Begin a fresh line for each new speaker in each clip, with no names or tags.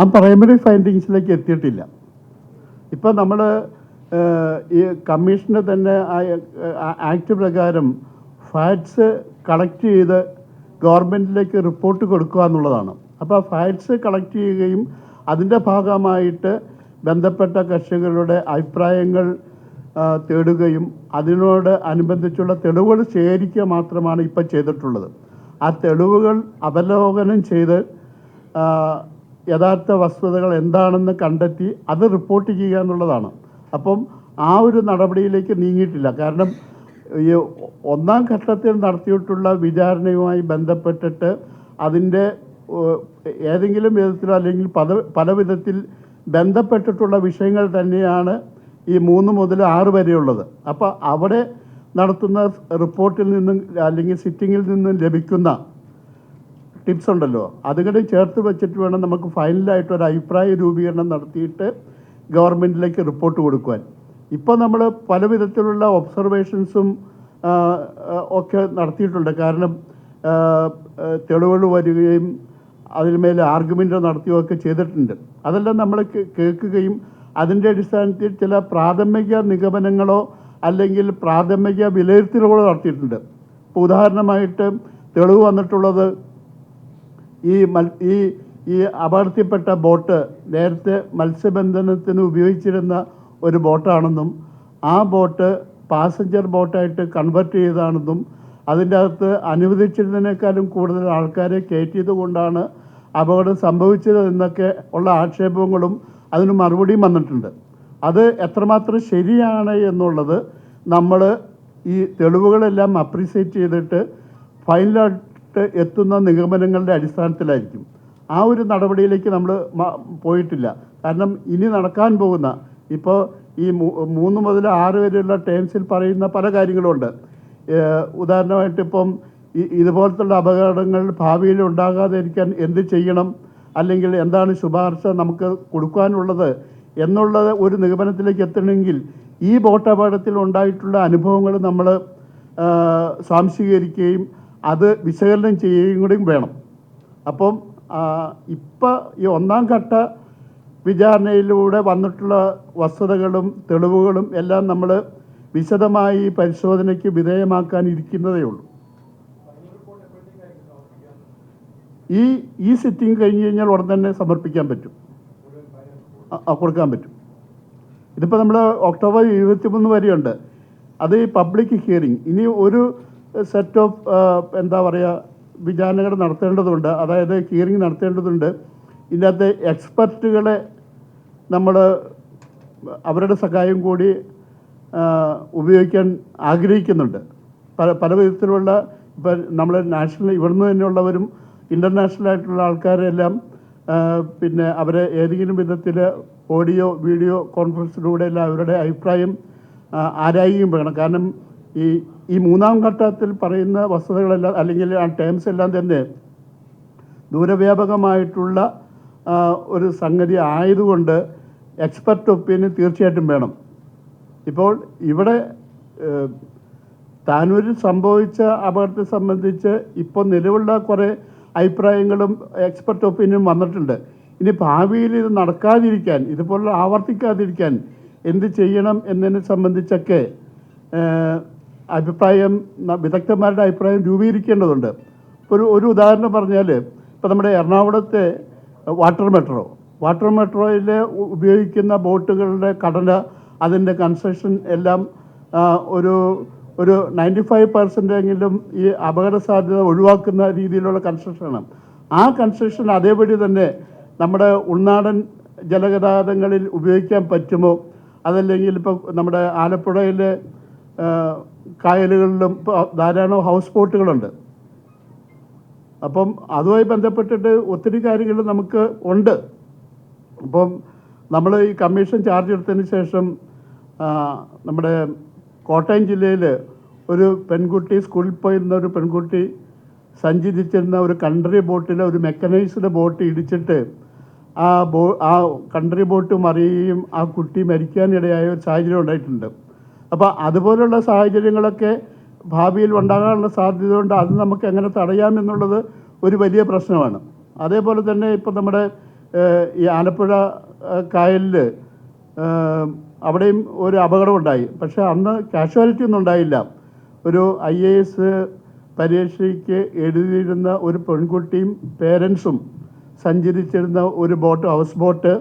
ആ പ്രൈമറി ഫൈൻഡിങ്സിലേക്ക് എത്തിയിട്ടില്ല. ഇപ്പം നമ്മൾ ഈ കമ്മീഷന് തന്നെ ആക്ട് പ്രകാരം ഫാറ്റ്സ് കളക്ട് ചെയ്ത് ഗവൺമെന്റിലേക്ക് റിപ്പോർട്ട് കൊടുക്കുക എന്നുള്ളതാണ്. അപ്പോൾ ഫാറ്റ്സ് കളക്ട് ചെയ്യുകയും അതിന്റെ ഭാഗമായിട്ട് ബന്ധപ്പെട്ട കക്ഷികളുടെ അഭിപ്രായങ്ങൾ തേടുകയും അതിനോട് അനുബന്ധിച്ചുള്ള തെളിവുകൾ ശേഖരിക്കുക മാത്രമാണ് ഇപ്പം ചെയ്തിട്ടുള്ളത്. ആ തെളിവുകൾ അവലോകനം ചെയ്ത് യഥാർത്ഥ വസ്തുതകൾ എന്താണെന്ന് കണ്ടെത്തി അത് റിപ്പോർട്ട് ചെയ്യുക എന്നുള്ളതാണ്. അപ്പം ആ ഒരു നടപടിയിലേക്ക് നീങ്ങിയിട്ടില്ല. കാരണം ഈ ഒന്നാം ഘട്ടത്തിൽ നടത്തിയിട്ടുള്ള വിചാരണയുമായി ബന്ധപ്പെട്ടിട്ട് അതിന്റെ ഏതെങ്കിലും വിധത്തിലോ അല്ലെങ്കിൽ പല പല വിധത്തിൽ ബന്ധപ്പെട്ടിട്ടുള്ള വിഷയങ്ങൾ തന്നെയാണ് ഈ മൂന്ന് മുതൽ ആറ് വരെയുള്ളത്. അപ്പോൾ അവിടെ നടത്തുന്ന റിപ്പോർട്ടിൽ നിന്നും അല്ലെങ്കിൽ സിറ്റിങ്ങിൽ നിന്നും ലഭിക്കുന്ന ടിപ്സ് ഉണ്ടല്ലോ അതുകൂടെ ചേർത്ത് വെച്ചിട്ട് വേണം നമുക്ക് ഫൈനലായിട്ട് ഒരു അഭിപ്രായ രൂപീകരണം നടത്തിയിട്ട് ഗവൺമെന്റിലേക്ക് റിപ്പോർട്ട് കൊടുക്കുവാൻ. ഇപ്പോൾ നമ്മൾ പല വിധത്തിലുള്ള ഒബ്സർവേഷൻസും ഒക്കെ നടത്തിയിട്ടുണ്ട്. കാരണം തെളിവുകൾ വരികയും അതിന്മേൽ ആർഗ്യുമെന്റ് നടത്തുകയൊക്കെ ചെയ്തിട്ടുണ്ട്. അതെല്ലാം നമ്മൾ കേൾക്കുകയും അതിന്റെ അടിസ്ഥാനത്തിൽ ചില പ്രാഥമിക നിഗമനങ്ങളോ അല്ലെങ്കിൽ പ്രാഥമിക വിലയിരുത്തലുകളോ നടത്തിയിട്ടുണ്ട്. ഇപ്പോൾ ഉദാഹരണമായിട്ട് തെളിവ് വന്നിട്ടുള്ളത് ഈ മൽ ഈ ഈ അപകടത്തിൽപ്പെട്ട ബോട്ട് നേരത്തെ മത്സ്യബന്ധനത്തിന് ഉപയോഗിച്ചിരുന്ന ഒരു ബോട്ടാണെന്നും ആ ബോട്ട് പാസഞ്ചർ ബോട്ടായിട്ട് കൺവെർട്ട് ചെയ്തതാണെന്നും അതിന്റെ അകത്ത് അനുവദിച്ചിരുന്നതിനേക്കാളും കൂടുതൽ ആൾക്കാരെ കയറ്റിയത് കൊണ്ടാണ് അപകടം സംഭവിച്ചത് എന്നൊക്കെ ഉള്ള ആക്ഷേപങ്ങളും അതിന് മറുപടിയും വന്നിട്ടുണ്ട്. അത് എത്രമാത്രം ശരിയാണ് എന്നുള്ളത് നമ്മൾ ഈ തെളിവുകളെല്ലാം അപ്രീസിയേറ്റ് ചെയ്തിട്ട് ഫൈനലായിട്ട് എത്തുന്ന നിഗമനങ്ങളുടെ അടിസ്ഥാനത്തിലായിരിക്കും. ആ ഒരു നടപടിയിലേക്ക് നമ്മൾ പോയിട്ടില്ല. കാരണം ഇനി നടക്കാൻ പോകുന്ന ഇപ്പോൾ ഈ മൂന്ന് മുതൽ ആറ് വരെയുള്ള ടേംസിൽ പറയുന്ന പല കാര്യങ്ങളുമുണ്ട് ഉദാഹരണമായിട്ടിപ്പം ഇതുപോലത്തുള്ള അപകടങ്ങൾ ഭാവിയിൽ ഉണ്ടാകാതിരിക്കാൻ എന്ത് ചെയ്യണം? അല്ലെങ്കിൽ എന്താണ് ശുപാർശ നമുക്ക് കൊടുക്കാനുള്ളത്? എന്നുള്ളത് ഒരു നിഗമനത്തിലേക്ക് എത്തണമെങ്കിൽ ഈ ബോട്ട് അപകടത്തിൽ ഉണ്ടായിട്ടുള്ള അനുഭവങ്ങൾ നമ്മൾ സ്വാംശീകരിക്കുകയും അത് വിശകലനം ചെയ്യുകയും കൂടിയും വേണം. അപ്പം ഇപ്പം ഈ ഒന്നാം ഘട്ട വിചാരണയിലൂടെ വന്നിട്ടുള്ള വസ്തുതകളും തെളിവുകളും എല്ലാം നമ്മൾ വിശദമായി പരിശോധനയ്ക്ക് വിധേയമാക്കാൻ ഇരിക്കുന്നതേ ഉള്ളൂ. ഈ ഈ സിറ്റിംഗ് കഴിഞ്ഞ് കഴിഞ്ഞാൽ ഉടൻ തന്നെ സമർപ്പിക്കാൻ പറ്റും. കൊടുക്കാൻ പറ്റും. ഇതിപ്പോൾ നമ്മൾ ഒക്ടോബർ ഇരുപത്തിമൂന്ന് വരെയുണ്ട്. അത് പബ്ലിക് ഹിയറിംഗ്. ഇനി ഒരു സെറ്റ് ഓഫ് എന്താ പറയുക വിചാരണകൾ നടത്തേണ്ടതുണ്ട്. അതായത് ഹിയറിംഗ് നടത്തേണ്ടതുണ്ട്. ഇതിനകത്ത് എക്സ്പെർട്ടുകളെ നമ്മൾ അവരുടെ സഹായം കൂടി ഉപയോഗിക്കാൻ ആഗ്രഹിക്കുന്നുണ്ട്. പല പല വിധത്തിലുള്ള ഇപ്പം നമ്മൾ നാഷണൽ ഇവിടുന്ന് തന്നെയുള്ളവരും ഇന്റർനാഷണൽ ആയിട്ടുള്ള ആൾക്കാരെല്ലാം പിന്നെ അവരെ ഏതെങ്കിലും വിധത്തിൽ ഓഡിയോ വീഡിയോ കോൺഫറൻസിലൂടെ എല്ലാം അവരുടെ അഭിപ്രായം ആരായുകയും വേണം. കാരണം ഈ ഈ മൂന്നാം ഘട്ടത്തിൽ പറയുന്ന വസ്തുതകളെല്ലാം അല്ലെങ്കിൽ ആ ടേംസ് എല്ലാം തന്നെ ദൂരവ്യാപകമായിട്ടുള്ള ഒരു സംഗതി ആയതുകൊണ്ട് എക്സ്പെർട്ട് ഒപ്പീനിയൻ തീർച്ചയായിട്ടും വേണം. ഇപ്പോൾ ഇവിടെ താനൂരിൽ സംഭവിച്ച അപകടത്തെ സംബന്ധിച്ച് ഇപ്പോൾ നിലവിലുള്ള കുറേ അഭിപ്രായങ്ങളും എക്സ്പെർട്ട് ഒപ്പീനിയൻ വന്നിട്ടുണ്ട്. ഇനി ഭാവിയിൽ ഇത് നടക്കാതിരിക്കാൻ ഇതുപോലെ ആവർത്തിക്കാതിരിക്കാൻ എന്ത് ചെയ്യണം എന്നതിനെ സംബന്ധിച്ചൊക്കെ അഭിപ്രായം വിദഗ്ധന്മാരുടെ അഭിപ്രായം രൂപീകരിക്കേണ്ടതുണ്ട്. ഒരു ഒരു ഉദാഹരണം പറഞ്ഞാൽ ഇപ്പോൾ നമ്മുടെ എറണാകുളത്തെ വാട്ടർ മെട്രോ. വാട്ടർ മെട്രോയിൽ ഉപയോഗിക്കുന്ന ബോട്ടുകളുടെ ഘടന അതിന്റെ കൺസ്ട്രക്ഷൻ എല്ലാം ഒരു ഒരു നയന്റി ഫൈവ് പെർസെന്റെങ്കിലും ഈ അപകട സാധ്യത ഒഴിവാക്കുന്ന രീതിയിലുള്ള കൺസ്ട്രക്ഷനാണ് ആ കൺസ്ട്രക്ഷൻ അതേപടി തന്നെ നമ്മുടെ ഉൾനാടൻ ജലഗതാഗതങ്ങളിൽ ഉപയോഗിക്കാൻ പറ്റുമോ? അതല്ലെങ്കിൽ ഇപ്പോൾ നമ്മുടെ ആലപ്പുഴയിലെ കായലുകളിലും ധാരാളം ഹൗസ് ബോട്ടുകളുണ്ട്. അപ്പം അതുമായി ബന്ധപ്പെട്ടിട്ട് ഒത്തിരി കാര്യങ്ങൾ നമുക്ക് ഉണ്ട്. അപ്പം നമ്മൾ ഈ കമ്മീഷൻ ചാർജ് എടുത്തതിന് ശേഷം നമ്മുടെ കോട്ടയം ജില്ലയിൽ ഒരു പെൺകുട്ടി സ്കൂളിൽ പോയിരുന്ന ഒരു പെൺകുട്ടി സഞ്ചരിച്ചിരുന്ന ഒരു കൺട്രി ബോട്ടിൽ ഒരു മെക്കനൈസ്ഡ് ബോട്ട് ഇടിച്ചിട്ട് ആ ബോ ആ കൺട്രി ബോട്ട് മറിയുകയും ആ കുട്ടി മരിക്കാനിടയായ ഒരു സാഹചര്യം ഉണ്ടായിട്ടുണ്ട്. അപ്പോൾ അതുപോലുള്ള സാഹചര്യങ്ങളൊക്കെ ഭാവിയിൽ ഉണ്ടാകാനുള്ള സാധ്യത കൊണ്ട് അത് നമുക്ക് എങ്ങനെ തടയാമെന്നുള്ളത് ഒരു വലിയ പ്രശ്നമാണ്. അതേപോലെ തന്നെ ഇപ്പോൾ നമ്മുടെ ഈ ആലപ്പുഴ കായലിൽ അവിടെയും ഒരു അപകടം ഉണ്ടായി പക്ഷേ അന്ന് കാഷ്വാലിറ്റി ഒന്നും ഉണ്ടായില്ല. ഒരു ഐ എ എസ് പരീക്ഷയ്ക്ക് എഴുതിയിരുന്ന ഒരു പെൺകുട്ടിയും പേരൻസും സഞ്ചരിച്ചിരുന്ന ഒരു ബോട്ട് ഹൗസ് ബോട്ട്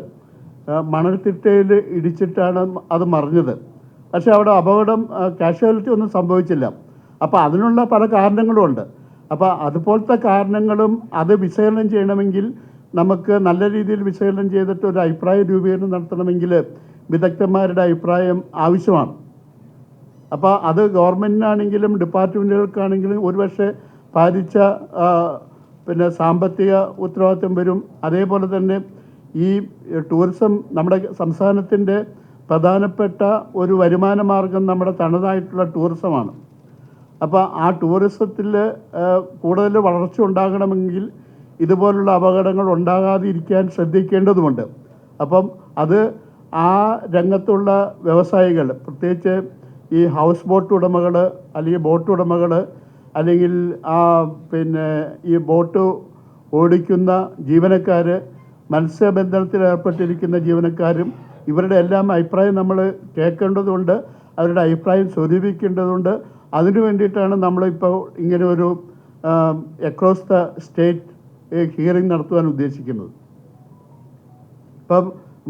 മണൽത്തിട്ടയിൽ ഇടിച്ചിട്ടാണ് അത് മറിഞ്ഞത്. പക്ഷേ അവിടെ അപകടം കാഷ്വാലിറ്റി ഒന്നും സംഭവിച്ചില്ല. അപ്പോൾ അതിനുള്ള പല കാരണങ്ങളും ഉണ്ട്. അപ്പോൾ അതുപോലത്തെ കാരണങ്ങളും അത് വിശകലനം ചെയ്യണമെങ്കിൽ നമുക്ക് നല്ല രീതിയിൽ വിശകലനം ചെയ്തിട്ട് ഒരു അഭിപ്രായ രൂപീകരണം നടത്തണമെങ്കിൽ വിദഗ്ധന്മാരുടെ അഭിപ്രായം ആവശ്യമാണ്. അപ്പോൾ അത് ഗവൺമെന്റിനാണെങ്കിലും ഡിപ്പാർട്ട്മെന്റുകൾക്കാണെങ്കിലും ഒരുപക്ഷെ പാലിച്ച പിന്നെ സാമ്പത്തിക ഉത്തരവാദിത്വം വരും. അതേപോലെ തന്നെ ഈ ടൂറിസം നമ്മുടെ സംസ്ഥാനത്തിന്റെ പ്രധാനപ്പെട്ട ഒരു വരുമാന മാർഗം നമ്മുടെ തനതായിട്ടുള്ള ടൂറിസമാണ് അപ്പോൾ ആ ടൂറിസത്തിൽ കൂടുതൽ വളർച്ച ഉണ്ടാകണമെങ്കിൽ ഇതുപോലുള്ള അപകടങ്ങൾ ഉണ്ടാകാതിരിക്കാൻ ശ്രദ്ധിക്കേണ്ടതുണ്ട് അപ്പം അത് ആ രംഗത്തുള്ള വ്യവസായികൾ പ്രത്യേകിച്ച് ഈ ഹൗസ് ബോട്ട് ഉടമകൾ അല്ലെങ്കിൽ ബോട്ട് ഉടമകൾ അല്ലെങ്കിൽ ആ പിന്നെ ഈ ബോട്ട് ഓടിക്കുന്ന ജീവനക്കാർ മത്സ്യബന്ധനത്തിൽ ഏർപ്പെട്ടിരിക്കുന്ന ജീവനക്കാരും ഇവരുടെ എല്ലാം അഭിപ്രായം നമ്മൾ കേൾക്കേണ്ടതുണ്ട് അവരുടെ അഭിപ്രായം സ്വരൂപിക്കേണ്ടതുണ്ട്. അതിനു വേണ്ടിയിട്ടാണ് നമ്മളിപ്പോൾ ഇങ്ങനെ ഒരു അക്രോസ് ദ സ്റ്റേറ്റ് ഹിയറിംഗ് നടത്തുവാൻ ഉദ്ദേശിക്കുന്നത്. ഇപ്പം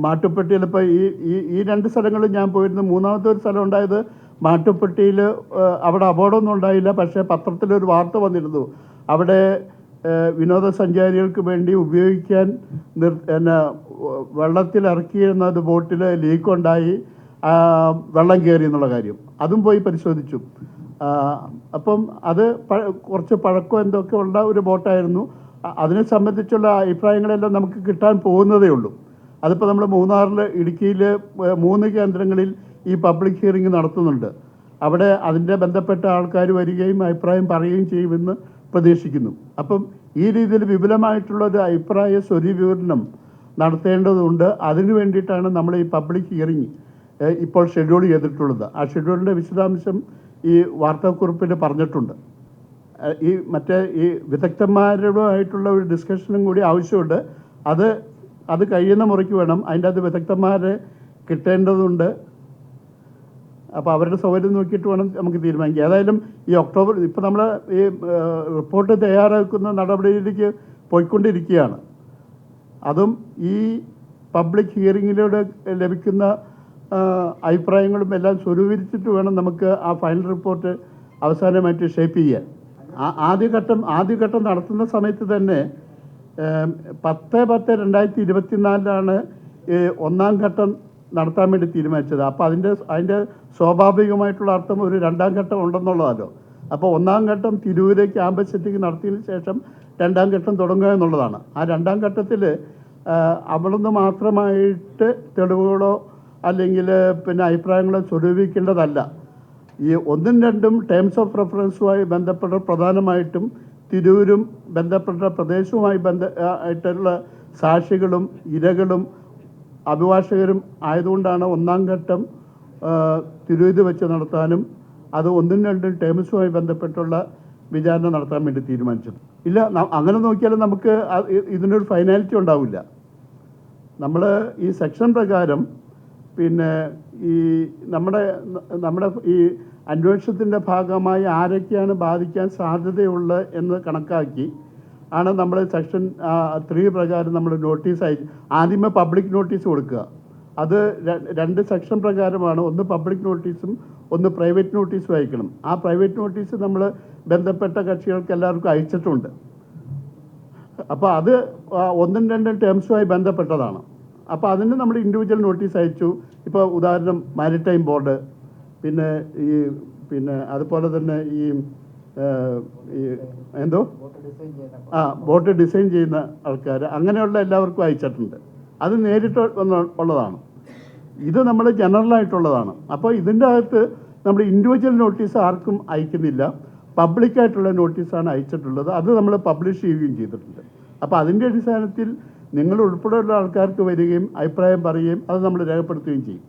മാട്ടുപ്പെട്ടിയിൽ ഇപ്പോൾ ഈ ഈ ഈ രണ്ട് സ്ഥലങ്ങളിൽ ഞാൻ പോയിരുന്നു. മൂന്നാമത്തെ ഒരു സ്ഥലം ഉണ്ടായത് മാട്ടുപ്പെട്ടിയിൽ അവിടെ അപകടമൊന്നും ഉണ്ടായില്ല. പക്ഷേ പത്രത്തിലൊരു വാർത്ത വന്നിരുന്നു. അവിടെ വിനോദസഞ്ചാരികൾക്ക് വേണ്ടി ഉപയോഗിക്കാൻ നിർ എന്നെ വെള്ളത്തിൽ ഇറക്കിയിരുന്ന ഒരു ബോട്ടിൽ ലീക്കുണ്ടായി വെള്ളം കയറി എന്നുള്ള കാര്യം. അതും പോയി പരിശോധിച്ചു. അപ്പം അത് കുറച്ച് പഴക്കം എന്തൊക്കെ ഉള്ള ഒരു ബോട്ടായിരുന്നു. അതിനെ സംബന്ധിച്ചുള്ള അഭിപ്രായങ്ങളെല്ലാം നമുക്ക് കിട്ടാൻ പോകുന്നതേ ഉള്ളൂ. അതിപ്പോൾ നമ്മൾ മൂന്നാറിൽ ഇടുക്കിയിൽ മൂന്ന് കേന്ദ്രങ്ങളിൽ ഈ പബ്ലിക് ഹിയറിംഗ് നടത്തുന്നുണ്ട്. അവിടെ അതിന്റെ ബന്ധപ്പെട്ട ആൾക്കാർ വരികയും അഭിപ്രായം പറയുകയും ചെയ്യുമെന്ന് പ്രതീക്ഷിക്കുന്നു. അപ്പം ഈ രീതിയിൽ വിപുലമായിട്ടുള്ള ഒരു അഭിപ്രായ സ്വരീവിവരണം നടത്തേണ്ടതുണ്ട്. അതിനു വേണ്ടിയിട്ടാണ് നമ്മൾ ഈ പബ്ലിക് ഹിയറിംഗ് ഇപ്പോൾ ഷെഡ്യൂൾ ചെയ്തിട്ടുള്ളത്. ആ ഷെഡ്യൂളിന്റെ വിശദാംശം ഈ വാർത്താക്കുറിപ്പിൽ പറഞ്ഞിട്ടുണ്ട്. ഈ മറ്റേ ഈ വിദഗ്ധന്മാരുമായിട്ടുള്ള ഒരു ഡിസ്കഷനും കൂടി ആവശ്യമുണ്ട്. അത് അത് കഴിയുന്ന മുറയ്ക്ക് വേണം അതിന്റെ അത് വിദഗ്ധന്മാരെ കിട്ടേണ്ടതുണ്ട്. അപ്പോൾ അവരുടെ സൗകര്യം നോക്കിയിട്ട് വേണം നമുക്ക് തീരുമാനിക്കാം. ഏതായാലും ഈ ഒക്ടോബർ ഇപ്പോൾ നമ്മൾ ഈ റിപ്പോർട്ട് തയ്യാറാക്കുന്ന നടപടിയിലേക്ക് പോയിക്കൊണ്ടിരിക്കുകയാണ്. അതും ഈ പബ്ലിക് ഹിയറിങ്ങിലൂടെ ലഭിക്കുന്ന അഭിപ്രായങ്ങളും എല്ലാം സ്വരൂപിച്ചിട്ട് വേണം നമുക്ക് ആ ഫൈനൽ റിപ്പോർട്ട് അവസാനമായിട്ട് ഷേപ്പ് ചെയ്യാൻ. ആദ്യഘട്ടം ആദ്യഘട്ടം നടത്തുന്ന സമയത്ത് തന്നെ പത്ത് പത്ത് രണ്ടായിരത്തി ഇരുപത്തിനാലിലാണ് ഒന്നാം ഘട്ടം നടത്താൻ വേണ്ടി തീരുമാനിച്ചത്. അപ്പോൾ അതിന്റെ അതിന്റെ സ്വാഭാവികമായിട്ടുള്ള അർത്ഥം ഒരു രണ്ടാം ഘട്ടം ഉണ്ടെന്നുള്ളതല്ലോ. അപ്പോൾ ഒന്നാം ഘട്ടം തിരൂര് ക്യാമ്പസ് സെറ്റിംഗ് നടത്തിയതിന് ശേഷം രണ്ടാം ഘട്ടം തുടങ്ങുക എന്നുള്ളതാണ്. ആ രണ്ടാം ഘട്ടത്തിൽ അവിടുന്ന് മാത്രമായിട്ട് തെളിവുകളോ അല്ലെങ്കിൽ പിന്നെ അഭിപ്രായങ്ങളോ സ്വരൂപിക്കേണ്ടതല്ല. ഈ ഒന്നും രണ്ടും ടേംസ് ഓഫ് റെഫറൻസുമായി ബന്ധപ്പെട്ട പ്രധാനമായിട്ടും തിരൂരും ബന്ധപ്പെട്ട പ്രദേശവുമായി ബന്ധ ആയിട്ടുള്ള സാക്ഷികളും ഇരകളും അഭിഭാഷകരും ആയതുകൊണ്ടാണ് ഒന്നാം ഘട്ടം ആ, വെച്ച് നടത്താനും അത് ഒന്നും രണ്ടും ടേംസുമായി ബന്ധപ്പെട്ടുള്ള വിചാരണ നടത്താൻ വേണ്ടി തീരുമാനിച്ചത്. ഇല്ല അങ്ങനെ നോക്കിയാലും നമുക്ക് ഇതിനൊരു ഫൈനാലിറ്റി ഉണ്ടാവില്ല. നമ്മൾ ഈ സെക്ഷൻ പ്രകാരം പിന്നെ ഈ നമ്മുടെ നമ്മുടെ ഈ അന്വേഷണത്തിന്റെ ഭാഗമായി ആരൊക്കെയാണ് ബാധിക്കാൻ സാധ്യതയുള്ളത് എന്ന് കണക്കാക്കി ആണ് നമ്മൾ സെക്ഷൻ ത്രീ പ്രകാരം നമ്മൾ നോട്ടീസ് അയച്ച് ആദ്യമേ പബ്ലിക് നോട്ടീസ് കൊടുക്കുക. അത് രണ്ട് സെക്ഷൻ പ്രകാരമാണ്. ഒന്ന് പബ്ലിക് നോട്ടീസും ഒന്ന് പ്രൈവറ്റ് നോട്ടീസും അയക്കണം. ആ പ്രൈവറ്റ് നോട്ടീസ് നമ്മൾ ബന്ധപ്പെട്ട കക്ഷികൾക്ക് എല്ലാവർക്കും അയച്ചിട്ടുണ്ട്. അപ്പോൾ അത് ഒന്നും രണ്ടും ടേംസുമായി ബന്ധപ്പെട്ടതാണ്. അപ്പോൾ അതിന് നമ്മൾ ഇൻഡിവിജ്വൽ നോട്ടീസ് അയച്ചു. ഇപ്പോൾ ഉദാഹരണം മാരിടൈം ബോർഡ് പിന്നെ ഈ പിന്നെ അതുപോലെ തന്നെ ഈ എന്തോ? ആ ബോട്ട് ഡിസൈൻ ചെയ്യുന്ന ആൾക്കാർ അങ്ങനെയുള്ള എല്ലാവർക്കും അയച്ചിട്ടുണ്ട്. അത് നേരിട്ട് ഉള്ളതാണ്. ഇത് നമ്മൾ ജനറൽ ആയിട്ടുള്ളതാണ്. അപ്പോൾ ഇതിന്റെ അകത്ത് നമ്മൾ ഇൻഡിവിജ്വൽ നോട്ടീസ് ആർക്കും അയക്കുന്നില്ല. പബ്ലിക്കായിട്ടുള്ള നോട്ടീസാണ് അയച്ചിട്ടുള്ളത്. അത് നമ്മൾ പബ്ലിഷ് ചെയ്യുകയും ചെയ്തിട്ടുണ്ട്. അപ്പോൾ അതിന്റെ അടിസ്ഥാനത്തിൽ നിങ്ങൾ ഉൾപ്പെടെയുള്ള ആൾക്കാർക്ക് വരികയും അഭിപ്രായം പറയുകയും അത് നമ്മൾ രേഖപ്പെടുത്തുകയും ചെയ്യും.